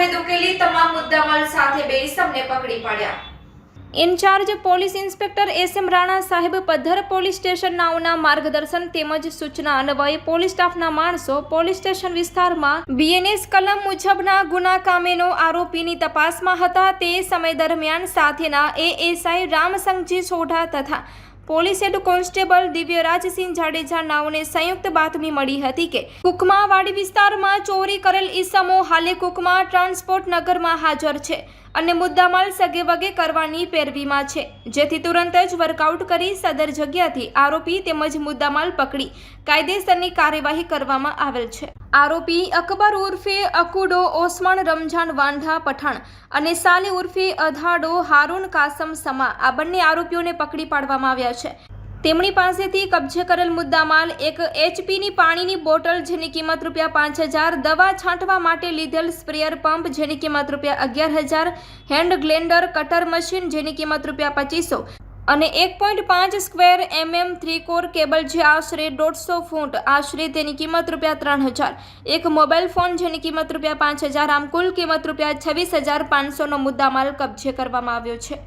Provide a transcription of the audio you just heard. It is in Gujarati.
સફેદ ઉકેલી તમામ મુદ્દામાલ સાથે બે ઇસમને પકડી પાડ્યા. In charge police inspector S M Rana સાહેબ પદ્ધર પોલીસ સ્ટેશન નાઓના માર્ગદર્શન તેમજ સૂચના અન્વયે પોલીસ સ્ટાફના માણસો પોલીસ સ્ટેશન વિસ્તારમાં બીએનએસ કલમ મુજબના ગુના કામેનો આરોપીની તપાસમાં હતા. તે સમય દરમિયાન સાથેના એએસઆઈ રામસંગજી સોઢા તથા police head constable Divyarajsinh Jadeja નાઓને સંયુક્ત બાતમી મળી હતી કે કુકમાવાડી વિસ્તારમાં ચોરી કરેલ ઈસમો હાલે કુકમા ટ્રાન્સપોર્ટ નગરમાં હાજર છે. અને મુદ્દામાલ સગે વગે કરવાની પેરવીમાં છે. જેથી તુરંત જ વર્કઆઉટ કરી સદર જગ્યાથી આરોપી તેમજ મુદ્દામાલ પકડી. કાયદેસરની કાર્યવાહી કરવામાં આવેલ છે. આરોપી અકબર ઉર્ફે અકુડો ઓસમાણ રમઝાન વાંઢા પઠાણ અને સાલે ઉર્ફે અધાડો હારૂન કાસમ સમા આ બંને આરોપીઓને પકડી પાડવામાં આવ્યા છે. તેમની પાસેથી કબજે કરેલ મુદ્દામાલ એક એચપીની પાણીની બોટલ જેની કિંમત રૂપિયા પાંચ હજાર, દવા છાંટવા માટે લીધેલ સ્પ્રેયર પંપ જેની કિંમત રૂપિયા અગિયાર હજાર, હેન્ડ ગ્લેન્ડર, કટર મશીન જેની કિંમત રૂપિયા પચીસો અને એક પોઈન્ટ પાંચ square mm three core cable જે આશરે દોઢસો ફૂટ, આશરે તેની કિંમત રૂપિયા ત્રણ હજાર. એક મોબાઈલ ફોન જેની કિંમત રૂપિયા પાંચ હજાર, આમ કુલ કિંમત રૂપિયા છવ્વીસ હજાર પાંચસોનો મુદ્દામાલ કબજે કરવામાં આવ્યો છે.